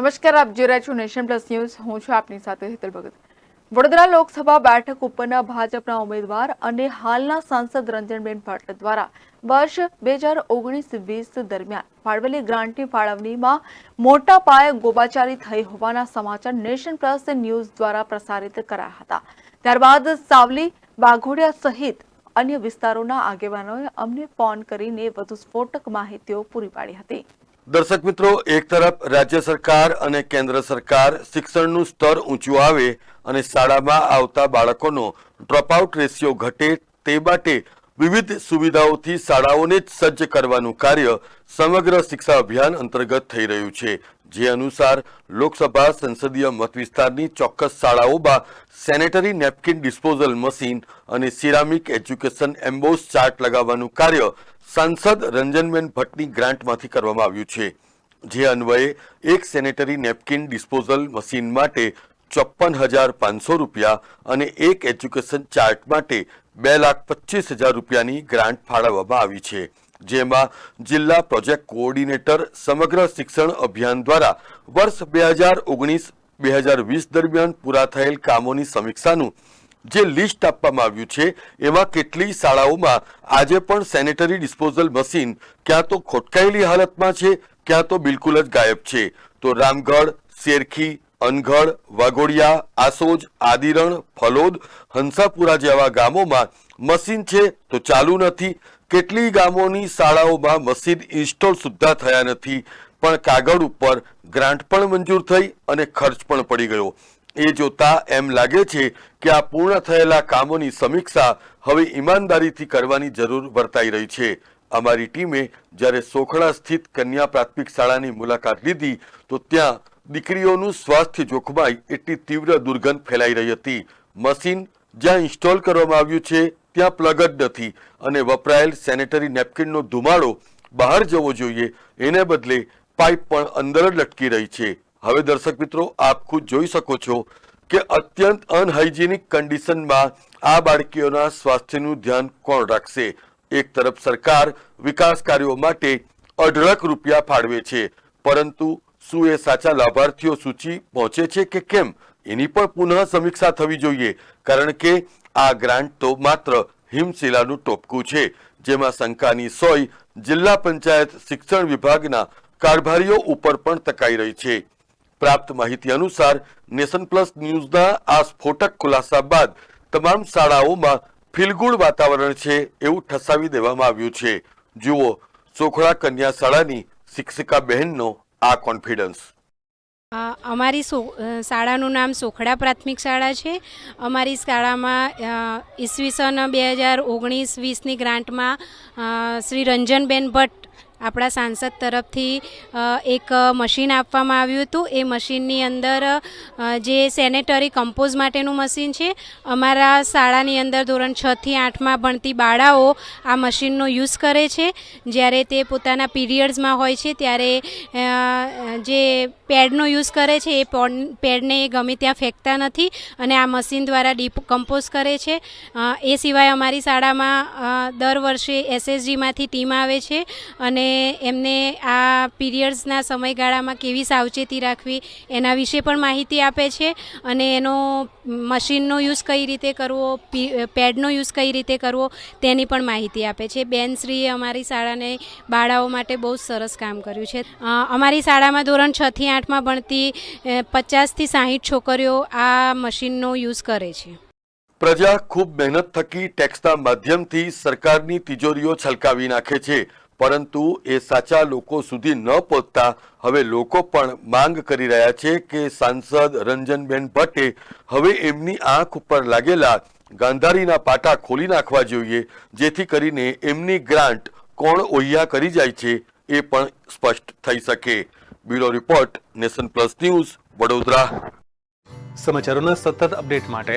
નમસ્કાર, આપ જોઈ રહ્યા છો નેશન પ્લસ ન્યૂઝ. હું છું આપની સાથે હેતલ ભગત. વડોદરા લોકસભા બેઠક ઉપરના ભાજપના ઉમેદવાર અને હાલના સાંસદ રંજનબેન ભટ્ટ દ્વારા વર્ષ બે હજાર ઓગણીસ વીસ દરમિયાન ફાળવેલી ગ્રાન્ટની ફાળવણીમાં મોટા પાયે ગોબાચારી થઈ હોવાના સમાચાર નેશન પ્લસ ન્યૂઝ દ્વારા પ્રસારિત કરાયા હતા. ત્યારબાદ સાવલી બાઘોડિયા સહિત અન્ય વિસ્તારોના આગેવાનોએ અમને ફોન કરીને વધુ સ્ફોટક માહિતીઓ પૂરી પાડી હતી. દર્શક મિત્રો, એક તરફ રાજ્ય સરકાર અને કેન્દ્ર સરકાર શિક્ષણનું સ્તર ઊંચું આવે અને શાળામાં આવતા બાળકોનો ડ્રોપઆઉટ રેશિયો ઘટે તે માટે વિવિધ સુવિધાઓથી શાળાઓને જ સજ્જ કરવાનું કાર્ય સમગ્ર શિક્ષા અભિયાન અંતર્ગત થઈ રહ્યું છે. જે અનુસાર, લોકસભા સંસદીય મત વિસ્તારની ચોક્કસ શાળાઓમાં સેનેટરી નેપકિન ડિસ્પોઝલ મશીન અને સિરામિક એજ્યુકેશન એમ્બોસ ચાર્ટ લગાવવાનું કાર્ય સાંસદ રંજનબેન ભટ્ટની ગ્રાન્ટમાંથી કરવામાં આવ્યું છે. જે અન્વયે એક સેનેટરી નેપકિન ડિસ્પોઝલ મશીન માટે ચોપ્પન હજાર પાંચસો રૂપિયા અને એક એજ્યુકેશન ચાર્ટ માટે બે લાખ પચીસ હજાર રૂપિયાની ગ્રાન્ટ ફાળવવામાં આવી છે, જેમાં જિલ્લા પ્રોજેક્ટ કોઓર્ડિનેટર સમગ્ર શિક્ષણ અભિયાન દ્વારા વર્ષ બે હજાર ઓગણીસ બે હજાર વીસ દરમિયાન પૂરા થયેલ કામોની સમીક્ષાનું જે લિસ્ટ આપવામાં આવ્યું છે, એમાં કેટલી શાળાઓમાં આજે પણ સેનેટરી ડિસ્પોઝલ મશીન ક્યાં તો ખોટકાયેલી હાલતમાં છે, ક્યાં તો બિલકુલ જ ગાયબ છે. તો રામગઢ, શેરખી અનગઢ વાઘોડિયા, આસોજ, આદિરણ, ફલોદ, હંસાપુરા જેવા ગામોમાં મશીન છે તો ચાલુ નથી. કેટલી ગામોની શાળાઓમાં મશીન ઇન્સ્ટોલ સુદ્ધા થયા નથી. પણ કાગળ ઉપર ગ્રાન્ટ પણ મંજૂર થઈ અને ખર્ચ પણ પડી ગયો. એ જોતા એમ લાગે છે કે આ પૂર્ણ થયેલા કામોની સમીક્ષા હવે ઈમાનદારીથી કરવાની જરૂર વર્તાઈ રહી છે. અમારી ટીમે જ્યારે સોખડા સ્થિત કન્યા પ્રાથમિક શાળાની મુલાકાત લીધી તો ત્યાં દીકરીઓનું સ્વાસ્થ્ય જોખમાય એટલી તીવ્ર દુર્ગંધ ફેલાઈ રહી હતી. મશીન જ્યાં ઇન્સ્ટોલ કરવામાં આવ્યું છે, ત્યાં પ્લગ જ નથી અને વપરાયેલ સેનેટરી નેપકિનનો ધુમાડો બહાર જવો જોઈએ. એને બદલે પાઇપ પણ અંદર જ લટકી રહી છે. હવે દર્શક મિત્રો, આપ ખુદ જોઈ શકો છો કે અત્યંત અનહાઇજેનિક કન્ડિશનમાં આ બાળકીઓના સ્વાસ્થ્યનું ધ્યાન કોણ રાખશે? એક તરફ સરકાર વિકાસ કાર્યો માટે અઢળક રૂપિયા ફાળવે છે, પરંતુ શું એ સાચા લાભાર્થીઓ સૂચિ પહોંચે છે કે કેમ? એની પણ પુનઃ સમીક્ષા થવી જોઈએ, કારણ કે આ ગ્રાન્ટ તો માત્ર હિમશિલાનું ટોપકું છે, જેમાં શંકાની સોય જિલ્લા પંચાયત શિક્ષણ વિભાગના કારભારીઓ ઉપર પણ તકાઈ રહી છે. પ્રાપ્ત માહિતી અનુસાર, નેશન પ્લસ ન્યૂઝના આ સ્ફોટક ખુલાસા બાદ તમામ શાળાઓમાં ફિલગુડ વાતાવરણ છે એવું ઠસાવી દેવામાં આવ્યું છે. જુઓ સોખડા કન્યા શાળાની શિક્ષિકા બહેનનો આ કોન્ફિડન્સ અમારી શાળાનું નામ સોખડા પ્રાથમિક શાળા છે. અમારી શાળામાં ઈસવીસન બે હજાર ઓગણીસ વીસની ગ્રાન્ટમાં શ્રી રંજનબેન ભટ્ટ આપણા સાંસદ તરફથી એક મશીન આપવામાં આવ્યું હતું. એ મશીનની અંદર જે સેનેટરી કમ્પોઝ માટેનું મશીન છે, અમારા શાળાની અંદર ધોરણ છથી આઠમાં ભણતી બાળાઓ આ મશીનનો યુઝ કરે છે. જ્યારે તે પોતાના પીરિયડ્સમાં હોય છે, ત્યારે જે પેડનો યુઝ કરે છે, એ પોડ- પેડને એ ગમે ત્યાં ફેંકતા નથી અને આ મશીન દ્વારા ડીપ, કમ્પોઝ કરે છે. એ સિવાય અમારી શાળામાં દર વર્ષે એસએસજીમાંથી ટીમ આવે છે અને એમને આ પીરિયડ્સના સમયગાળામાં કેવી સાવચેતી રાખવી એના વિશે પણ માહિતી આપે છે અને એનો મશીનનો યુઝ કઈ રીતે કરવો પેડનો યુઝ કઈ રીતે કરવો તેની પણ માહિતી આપે છે. બેનશ્રીએ અમારી શાળાને બાળાઓ માટે બહુ જ સરસ કામ કર્યું છે. અમારી શાળામાં ધોરણ છથી આઠમાં ભણતી પચાસથી સાહીઠ છોકરીઓ આ મશીનનો યુઝ કરે છે. પ્રજા ખૂબ મહેનત થકી ટેક્સના માધ્યમથી સરકારની તિજોરીઓ છલકાવી નાખે છે. પરંતુ એ સાચા લોકો સુધી ન પહોંચતા હવે લોકો પણ માંગ કરી રહ્યા છે કે સાંસદ રંજનબેન ભટ્ટે હવે એમની આંખ ઉપર લાગેલા ગાંધારીના પાટા ખોલી નાખવા જોઈએ, જેથી કરીને એમની ગ્રાન્ટ કોણ ઓહિયા કરી જાય છે એ પણ સ્પષ્ટ થઈ શકે. Bureau report nation plus news Vadodara. સમાચારોના સતત અપડેટ માટે